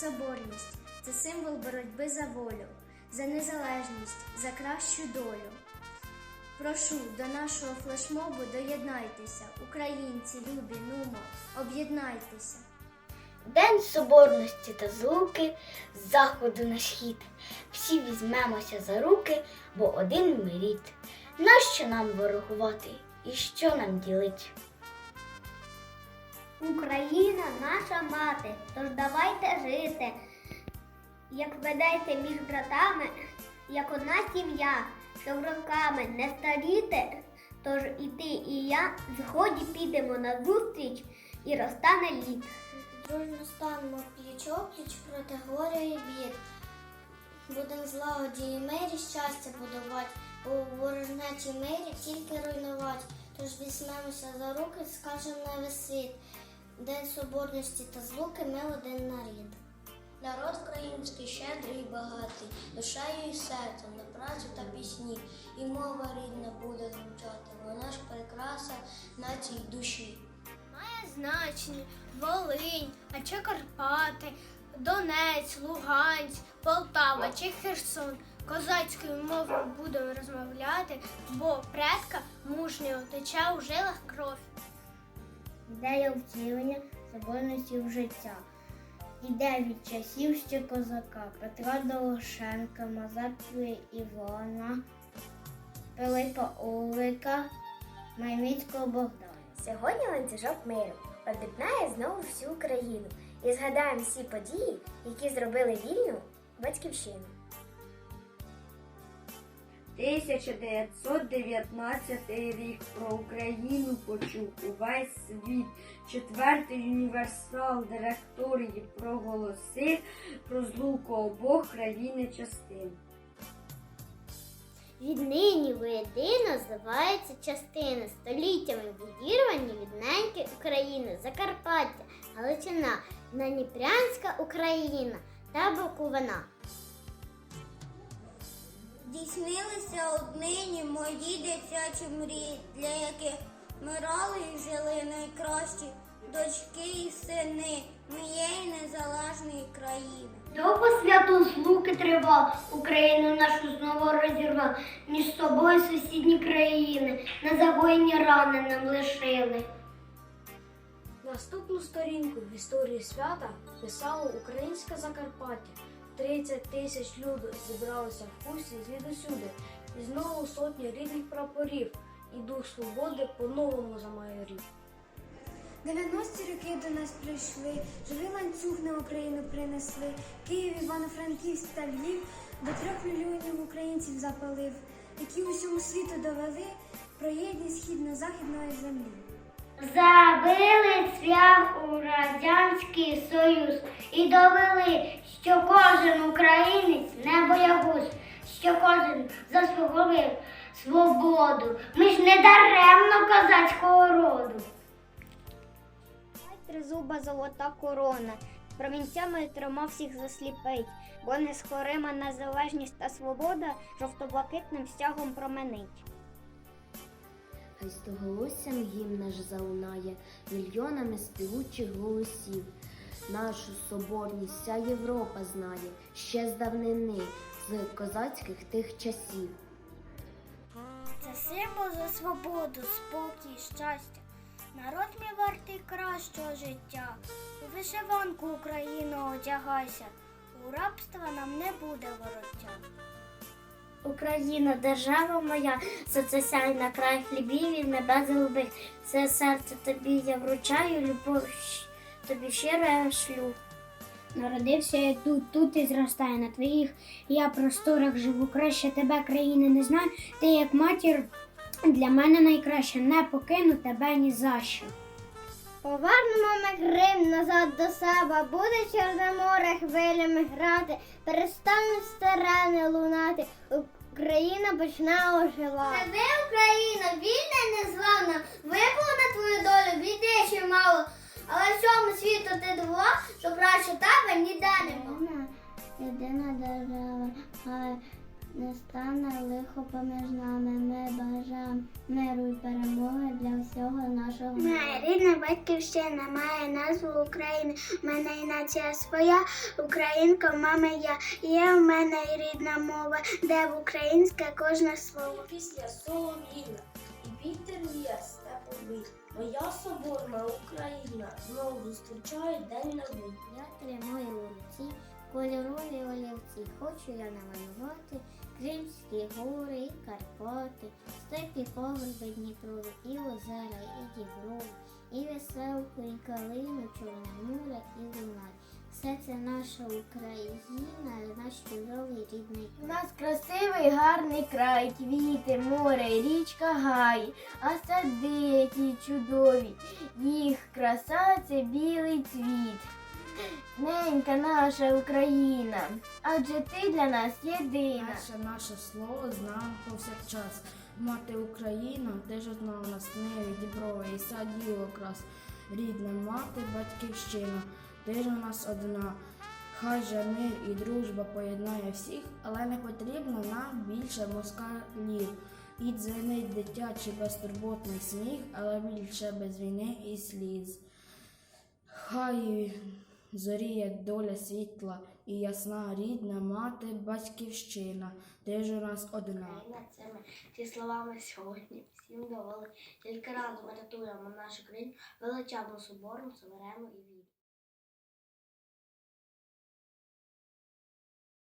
соборність це символ боротьби за волю, за незалежність, за кращу долю. Прошу до нашого флешмобу доєднайтеся, українці, любі, нумо, об'єднайтеся. День соборності та злуки з заходу на схід. Всі візьмемося за руки, бо один ми рід. Нащо нам ворогувати і що нам ділить? Україна наша мати, тож давайте жити. Як ведете між братами, як одна сім'я, щоб роками не старіти, тож і ти, і я згоді підемо на зустріч і розтане літ. Дружно станемо пліч-опліч проти горя і бід. Будем злагоді і мирі щастя будувати, бо у ворожнечій мирі тільки руйнувати. Тож візьмемося за руки, скажем на весь світ. День соборності та злуки ми один нарід. Народ український щедрий і багатий, душею і серцем на працю та пісні, і мова рідна буде звучати, вона ж прикраса націй душі. Має значення Волинь, а чи Карпати, Донець, Луганськ, Полтава чи Херсон. Козацькою мовою будемо розмовляти, бо предка мужнього тече у жилах кров. Ідея втілення соборності життя. Іде від часів ще козака, Петра Дорошенка, Мазепи Івана, Пилипа Улика, Майміцького Богдана. Сьогодні ланцюжок миру об'єднає знову всю Україну і згадаємо всі події, які зробили вільну батьківщину. 1919 рік про Україну почув увесь світ. Четвертий універсал директорії проголосив про злуку обох країни частин. Віднині воєдино зливаються частини століттями відірвані від неньки України, Закарпаття, Галичина, Надніпрянська Україна та Буковина. Здійснилися однині мої дитячі мрії, для яких мирали і жили найкращі дочки і сини моєї незалежної країни. Довго свято злуки тривав, Україну нашу знову розірвав, між собою сусідні країни, на загоєні рани нам лишили. Наступну сторінку в історії свята писало українське Закарпаття. 30 тисяч людей зібралися в хусті звідусюди, і знову сотні рідних прапорів, і дух свободи по-новому замайорів. 90 роки до нас прийшли, живий ланцюг на Україну принесли. Київ, Івано-Франківськ та Львів до трьох мільйонів українців запалив, які усьому світу довели про єдність східно-західної землі. Забили цвях у Радянський Союз і довели, що кожен українець не боягуз, що кожен заслуговив свободу. Ми ж не даремно козацького роду. Тризуба золота корона, промінцями трьома всіх засліпить, бо нескорима незалежність та свобода жовто-блакитним стягом променить. Хай стоголоссям гімн наш залунає мільйонами співучих голосів. Нашу соборність вся Європа знає ще з давнини, з козацьких тих часів. Це символ за свободу, спокій, щастя. Народ мій вартий кращого життя. У вишиванку Україну одягайся. У рабства нам не буде вороття. Україна, держава моя, це соцесяйна край хлібів і небес голубих. Це серце тобі я вручаю, любов тобі щиро я шлю. Народився я тут, тут і зростаю на твоїх я просторах живу. Краще тебе країни не знаю. Ти як матір для мене найкраща. Не покину тебе ні за що. Повернемо ми Крим назад до себе, буде Чорне море хвилями грати, перестануть сирени лунати, Україна почне оживати. Тебе, Україна, вільна незламна, випала Єдина держава, а не стане лихо поміж нами. Ми бажаємо миру і перемоги для всього нашого Моя рідна батьківщина має назву України. У мене і нація своя, українка, мама я. Є в мене і рідна мова, де в українське кожне слово. Після солов'їна і вітер віє степовий. Моя соборна Україна знову зустрічає день новий. Я тримаю руці кольорові олівці. Хочу я намалювати Кримські гори і Карпати, степі пагорби Дніпрові, і озера, і діброви, і веселку, і калину, чорне море, і лунай. Все це наша Україна, наш чудовий рідний У нас красивий гарний край, квіти, море, річка, гай, а сади які чудові, їх краса це білий цвіт. Ненька наша Україна, адже ти для нас єдина. Наше наше слово знаємо повсякчас. Мати Україна, де ж одна у нас неї діброва і саділо крас. Рідна мати, батьківщина, де ж у нас одна. Хай же мир і дружба поєднає всіх, але не потрібно нам більше москалів. І дзвенить дитячий безтурботний сміх, але більше без війни і сліз. Хай зоріє доля світла і ясна рідна мати батьківщина, де ж у нас одна. Це ми. Ці словами сьогодні всім довели. Тільки разом рятуємо нашу країну, величезну соборну, суверенну і вільну.